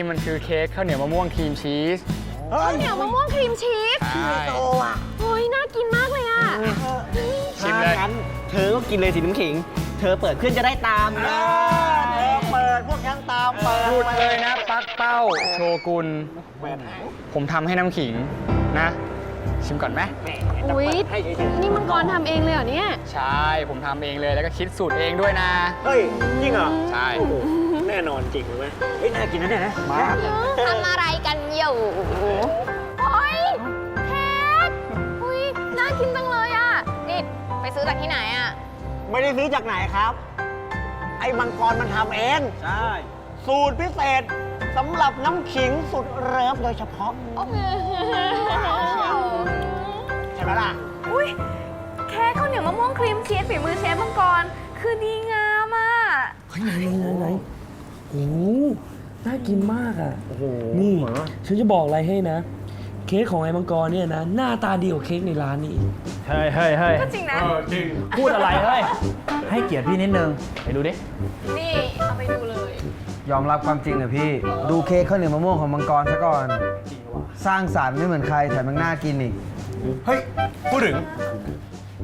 นี่มันคือเค้กข้าวเหนียวมะม่วงครีมชีส ข้าวเหนียวมะม่วงครีมชีสใช่ โตอะโอ้ยน่ากินมากเลยอะชิมเลย ถ้างั้นเธอก็กินเลยสิน้ำขิง เธอเปิดขึ้นจะได้ตามเออเธอเปิดพวกยังตามเปิดพูดเลยนะปักเป้าโชกุนแหวนผมทำให้น้ำขิงนะ ชิมก่อนไหมแหมอุ๊ยให้เฉยนี่มังกรทำเองเลยเหรอเนี่ย ใช่ ผมทำเองเลยแล้วก็คิดสูตรเองด้วยนะๆเฮ้ยจริงเหรอ ใช่โอ้โห แน่นอนจริงเลยเฮ้ยน่ากินนะเนี่ยนะมาทำอะไรกันอยู่โอ้ยเค้กอุ้ยน่ากินจังเลยอะ นี่ไปซื้อจากที่ไหนอะ ไม่ได้ซื้อจากไหนครับ ไอ้มังกรมันทำเอง ใช่ สูตรพิเศษสำหรับน้ำขิงสุดเลิฟโดยเฉพาะ ใช่ไหมล่ะ อุ้ยแค่ข้าวเหนียวมะม่วงครีมชีสฝีมือเชฟมังกร คือดีงามอะเฮ้ยไหนไหนไหนไหน โอ้โหน่ากินมากอะ โอ้โหนี่ฉันจะบอกอะไรให้นะ เค้กของไอ้มังกรเนี่ยนะ หน้าตาดีกว่าเค้กในร้านนี่อีกเฮ้ยเฮ้ยเฮ้ยก็จริงนะพูดอะไรเฮ้ย ให้เกียรติพี่นิดนึง ไปดูดิ นี่เอาไปดูเลย ยอมรับความจริงเหรอพี่ ดูเค้กข้าวเหนียวมะม่วงของมังกรซะก่อน สร้างสรรค์ไม่เหมือนใครแถมยังน่ากินอีก เฮ้ย พูดถึง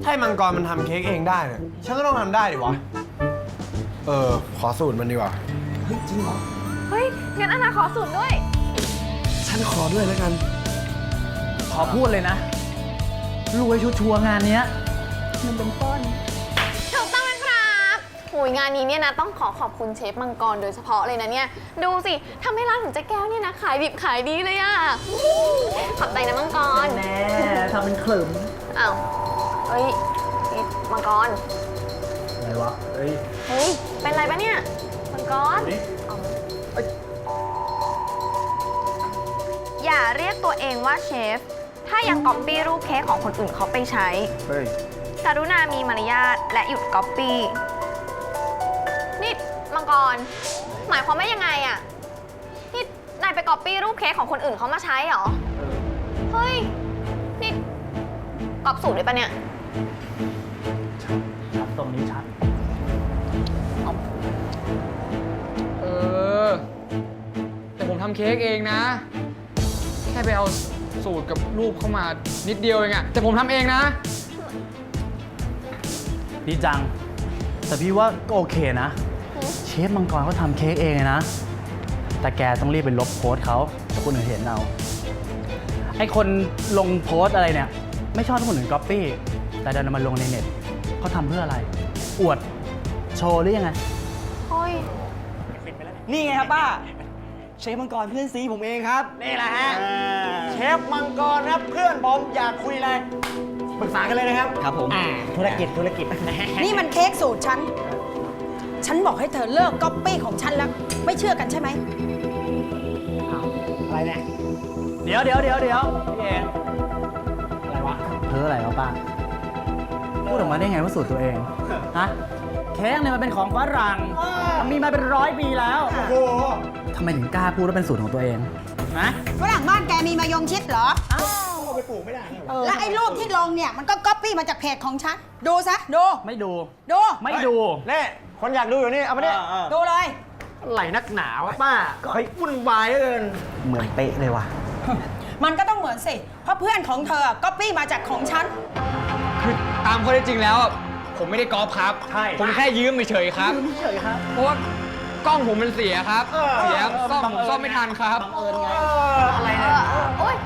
ถ้าให้มังกรมันทำเค้กเองได้เนี่ยฉันก็ต้องทำได้ดิวะ เออ ขอสูตรมันดีกว่า เฮ้ยจริงเหรอ เฮ้ย งั้นอาณาขอสูตรด้วย ฉันขอด้วยแล้วกัน ขอพูดเลยนะ รวยชัวร์ๆงานเนี้ยถูกต้องนะครับโหยงานนี้เนี่ยนะต้องขอขอบคุณเชฟมังกรโดยเฉพาะเลยนะเนี่ย ดูสิทำให้ร้านของเจ๊แก้วเนี่ยนะขายดิบขายดีเลยอะขอบใจนะมังกร แน่ทำเป็นขลุ่มอ้าว เฮ้ยนี่มังกร อะไรวะ เฮ้ย เฮ้ย เป็นไรปะเนี่ยมัง กรเอาอย่าเรียกตัวเองว่าเชฟ ถ้ายังก๊อปปี้รูปเค้กของคนอื่นเขาไปใช้ เฮ้ย กรุณามีมารยาทและหยุดก๊อปปี้ นี่มังกร หมายความว่ายังไงอะนี่นายไปก๊อปปี้รูปเค้กของคนอื่นเขามาใช้เหรอ เฮ้ย นี่ก๊อปสูตรด้วยปะเนี่ยตรงนี้ชัดำเค้กเองนะ แค่ไปเอาสูตรกับรูปเข้ามานิดเดียวเองอะแต่ผมทำเองนะ ดีจัง แต่พี่ว่าก็โอเคนะ เชฟมังกรเขาทำเค้กเองเลยนะ แต่แกต้องรีบไปลบโพสต์เขาเดี๋ยวคนอื่นเห็นเอาไอคนลงโพสต์อะไรเนี่ย ไม่ชอบให้คนอื่นก๊อปปี้ แต่ดันเอามาลงในเน็ตเขาทำเพื่ออะไร อวดโชว์หรือยังไงเฮ้ย นี่ไงครับป้า เชฟมังกรเพื่อนซีผมเองครับ นี่แหละฮะเชฟมังกรครับเพื่อนผมอยากคุยอะไรปรึกษากันเลยนะครับ ครับผมธุรกิจธุรกิจ นี่มันเค้กสูตรฉัน ฉันบอกให้เธอเลิกก๊อปปี้ของฉันแล้ว ไม่เชื่อกันใช่ไหม อะไรเนี่ยเดี๋ยวเดี๋ยวเดี๋ยวเดี๋ยวพี่เองอะไรวะ เพ้ออะไรวะป้า พูดออกมาได้ไงว่าสูตรตัวเอง ฮะ เค้กเนี่ยมันเป็นของฝรั่งมันมีมาเป็นร้อยปีแล้ว โอ้โห ทำไมถึงกล้าพูดว่าเป็นสูตรของตัวเองนะฝรั่งบ้านแกมีมายงชิดเหรอเอาไปปลูกไม่ได้เหรอและไอ้รูปที่ลงเนี่ย มันก็ก๊อปปี้มาจากเพจของฉัน ดูซะ ดู ไม่ดู ดู ไม่ดูเน่คนอยากดูอยู่นี่ เอามาเนี่ยดูเลยอะไรนักหนาวะป้าก็ให้วุ่นวายเหลือเกินเหมือนเป๊ะเลยว่ะ มันก็ต้องเหมือนสิ เพราะเพื่อนของเธอก๊อปปี้มาจากของฉัน คือตามข้อเท็จจริงแล้วอะผมไม่ได้กอล์ฟครับ ใช่ ผมแค่ยืมเฉยๆครับ เฉยครับ เพราะว่า กล้องผมมันเสียครับเออเสียเออซ่อมบังผมเอิญซ่อมไม่ทันครับเอออะไรเอเนี่ย อโอ๊ย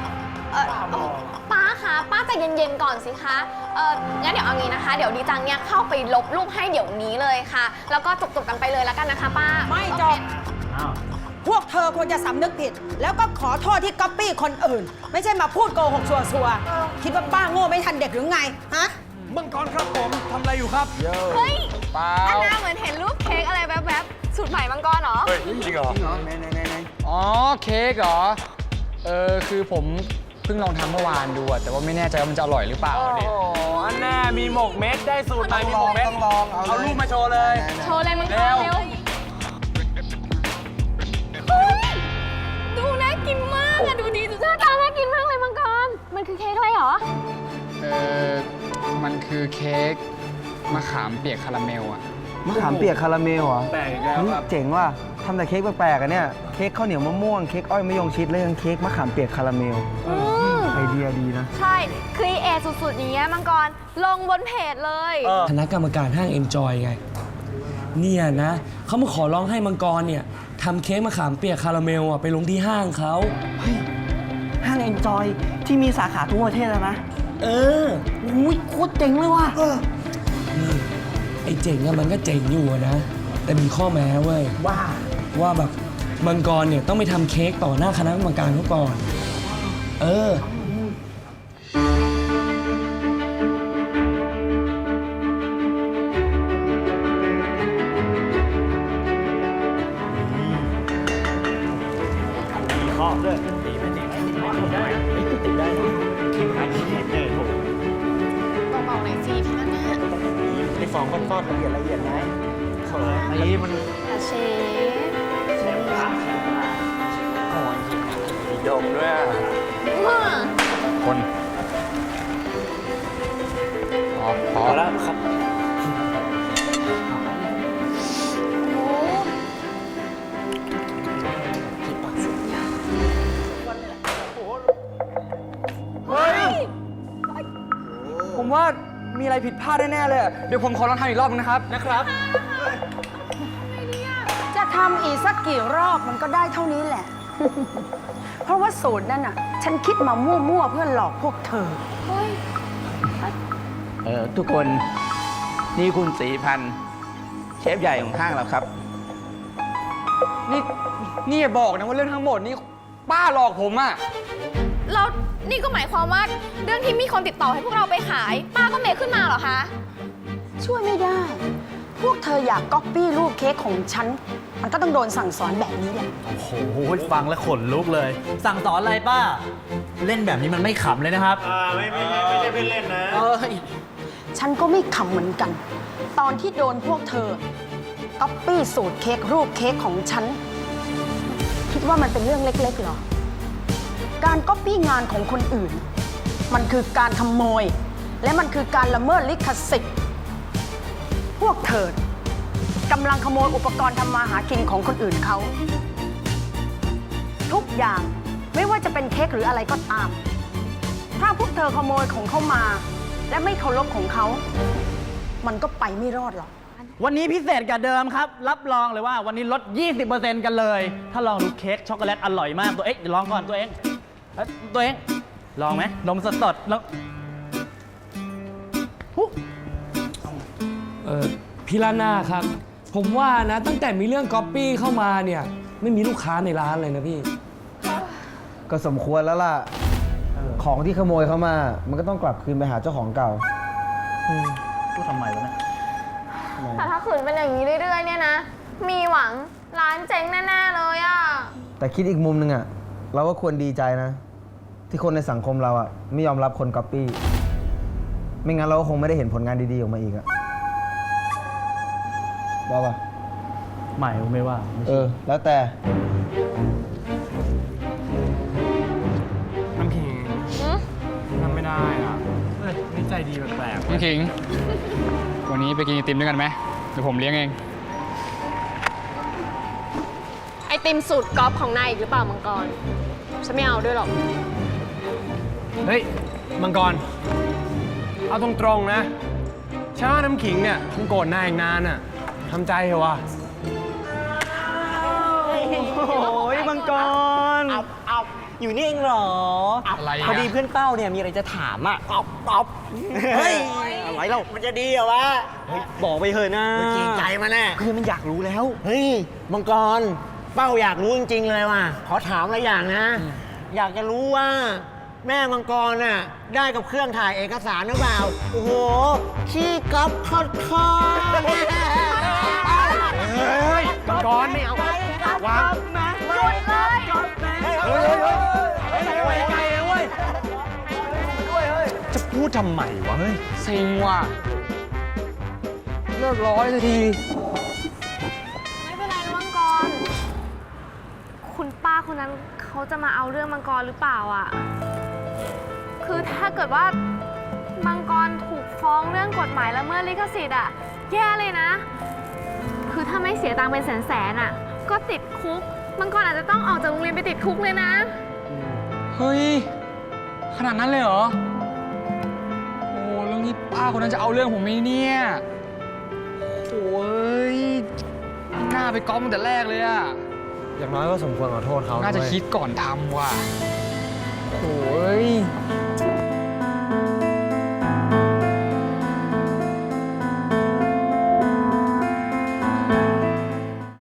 เออเออป้าคะป้าใจเย็นๆก่อนสิคะเอองั้นเดี๋ยวเอางี้นะคะ เดี๋ยวดีจังเนี่ยเข้าไปลบรูปให้เดี๋ยวนี้เลยค่ะ แล้วก็จบๆกันไปเลยแล้วกันนะคะ ป้าไม่จบ อ้าว พวกเธอควรจะสำนึกผิด แล้วก็ขอโทษที่ก๊อปปี้คนอื่น ไม่ใช่มาพูดโกหกชัวร์ๆคิดว่าป้าโง่ไม่ทันเด็กหรือไง ฮะมังกรครับผมทำอะไรอยู่ครับ เฮ้ยเปล่า อันน่าเหมือนเห็นรูปเค้กอะไรแวบๆ สูตรใหม่มังกรเหรอจริงเหรออ๋อเค้กเหรอ เออคือผมเพิ่งลองทำเมื่อวานดูอะแต่ว่าไม่แน่ใจว่ามันจะอร่อยหรือเปล่าเนี่ย อันแน่มีหมกเม็ดได้สูตรใหม่มีหมกเม็ดต้องลองเอาเอารูปมาโชว์เลย โชว์เลยมังกรเร็ว เร็วเฮ้ยดูน่ากินมากอะดูดีดูหน้าตาน่ากินมากเลยมังกร มันคือเค้กอะไรเหรอ เออมันคือเค้กมะขามเปียกคาราเมลอะ มะขามเปียกคาราเมลเหรอแปลกอีกแล้วเฮ้ยครับ เจ๋งว่ะทำแต่เค้กแปลกๆอะเนี่ย เค้กข้าวเหนียวมะม่วง เค้กอ้อยมะยงชิดและยังเค้กมะขามเปียกคาราเมล อืมไอเดียดีนะ ใช่ครีเอทสุดๆอย่างเงี้ยมังกรลงบนเพจเลยคณะกรรมการห้าง Enjoy ไง เนี่ยนะเขามาขอร้องให้มังกรเนี่ยทำเค้กมะขามเปียกคาราเมลอะไปลงที่ห้างเขา ห้างเอ็นจอยที่มีสาขาทั่วประเทศแล้วนะ เออ อุ้ยโคตรเจ๋งเลยว่ะ นี่ ไอ้เจ๋งอะมันก็เจ๋งอยู่อะนะ แต่มีข้อแม้เว้ย ว่าว่าแบบมังกรเนี่ยต้องไปทำเค้กต่อหน้าคณะกรรมการเขาก่อน เออเไอ้ฟองก้อนๆละเอียดละเอียดไหมเขินไอ้มันแต่เชฟดมด้วยว้าคนอ๋อพอแล้วครับโอ้ผมว่า มีอะไรผิดพลาดแน่ๆเลยอะเดี๋ยวผมขอลองทำอีกรอบนึงนะครับ นะครับ จะทำอีกสักกี่รอบมันก็ได้เท่านี้แหละ เพราะว่าสูตรนั่นน่ะ ฉันคิดมามั่วๆเพื่อหลอกพวกเธอเฮ้ยเออทุกคนนี่คุณสีพันธ์เชฟใหญ่ของห้างเราครับ นี่ นี่อย่าบอกนะว่าเรื่องทั้งหมดนี่ป้าหลอกผมอะ แล้วนี่ก็หมายความว่าเรื่องที่มีคนติดต่อให้พวกเราไปขาย ป้าก็เมคขึ้นมาเหรอคะ ช่วยไม่ได้ พวกเธออยากก๊อปปี้รูปเค้กของฉัน มันก็ต้องโดนสั่งสอนแบบนี้แหละ โอ้โหฟังแล้วขนลุกเลย สั่งสอนอะไรป้า เล่นแบบนี้มันไม่ขำเลยนะครับฉันก็ไม่ขำเหมือนกัน ตอนที่โดนพวกเธอก๊อปปี้สูตรเค้กรูปเค้กของฉัน คิดว่ามันเป็นเรื่องเล็กๆเหรอ การก๊อปปี้งานของคนอื่น มันคือการขโมย และมันคือการละเมิดลิขสิทธิ์ พวกเธอกำลังขโมยอุปกรณ์ทำมาหากินของคนอื่นเขา ทุกอย่างไม่ว่าจะเป็นเค้กหรืออะไรก็ตาม ถ้าพวกเธอขโมยของเขามา และไม่เคารพของเขา มันก็ไปไม่รอดหรอก วันนี้พิเศษกว่าเดิมครับ รับรองเลยว่าวันนี้ลด 20%กันเลย ถ้าลองดูเค้กช็อกโกแลตอร่อยมากตัวเองเดี๋ยวลองก่อนตัวเอง อ้ยตัวเองลองไหมนมสดๆแล้วเออพี่ลาน่าครับ ผมว่านะตั้งแต่มีเรื่องก๊อปปี้เข้ามาเนี่ย ไม่มีลูกค้าในร้านเลยนะพี่ ก็สมควรแล้วล่ะ ของที่ขโมยเข้ามา มันก็ต้องกลับคืนไปหาเจ้าของเก่า พูดทำไมวะเนี่ยแต่ถ้าขืนเป็นอย่างนี้เรื่อย ๆ เนี่ยนะ มีหวังร้านเจ๊งแน่ ๆ เลยอะแต่คิดอีกมุมหนึ่งอะเราก็ควรดีใจนะ ที่คนในสังคมเราอะไม่ยอมรับคนก๊อปปี้ ไม่งั้นเราก็คงไม่ได้เห็นผลงานดีๆออกมาอีกอะว่าปะไม่ไม่ว่าไม่เออแล้วแต่ น้ำขิงทำไม่ได้อะนี่ใจดีแปลกน้ำขิง วันนี้ไปกินไอติมด้วยกันไหมเดี๋ยวผมเลี้ยงเอง ไอติมสูตรก๊อฟของนายอีกหรือเปล่ามังกร ฉันไม่เอาด้วยหรอก เฮ้ย มังกร เอาตรงๆนะฉันว่าน้ำขิงเนี่ยคงโกรธนายอีกนานอะทำใจเถอะวะโอ้ยมังกรอับอับอยู่นี่เองเหรออะไรอะพอดีเพื่อนเป้าเนี่ยมีอะไรจะถามอะตอบตอบเฮ้ยอะไรเรามันจะดีเหรอวะเฮ้ยบอกไปเถอะนะจริงใจมาแน่คือมันอยากรู้แล้ว เฮ้ยมังกร เป้าอยากรู้จริงๆเลยว่ะขอถามอะไรอย่างนะ อยากจะรู้ว่า แม่มังกรน่ะได้กับเครื่องถ่ายเอกสารหรือเปล่า โอ้โห ขี้ก๊อปคอดคอเฮ้ยมังกรไม่เอาวางหยุดเลยเฮ้ยเฮ้ยเฮ้ยไปไกลเลยเว้ยจะพูดทำไมวะเฮ้ยเซ็งว่ะเลิกร้อยสักที ไม่เป็นไรนะมังกร คุณป้าคนนั้นเขาจะมาเอาเรื่องมังกรหรือเปล่าอะ คือถ้าเกิดว่ามังกรถูกฟ้องเรื่องกฎหมายละเมิดลิขสิทธิ์อะแย่เลยนะ คือถ้าไม่เสียตังค์เป็นแสนๆอะก็ติดคุก มังกรอาจจะต้องออกจากโรงเรียนไปติดคุกเลยนะ เฮ้ย ขนาดนั้นเลยเหรอ โอ้เรื่องนี้ป้าคนนั้นจะเอาเรื่องผมไหมเนี่ยโอ้ยหน้าไปก๊อปตั้งแต่แรกเลยอะอย่างน้อยก็สมควรขอโทษเขาน่าจะด้วยคิดก่อนทำว่ะโอ้ยเ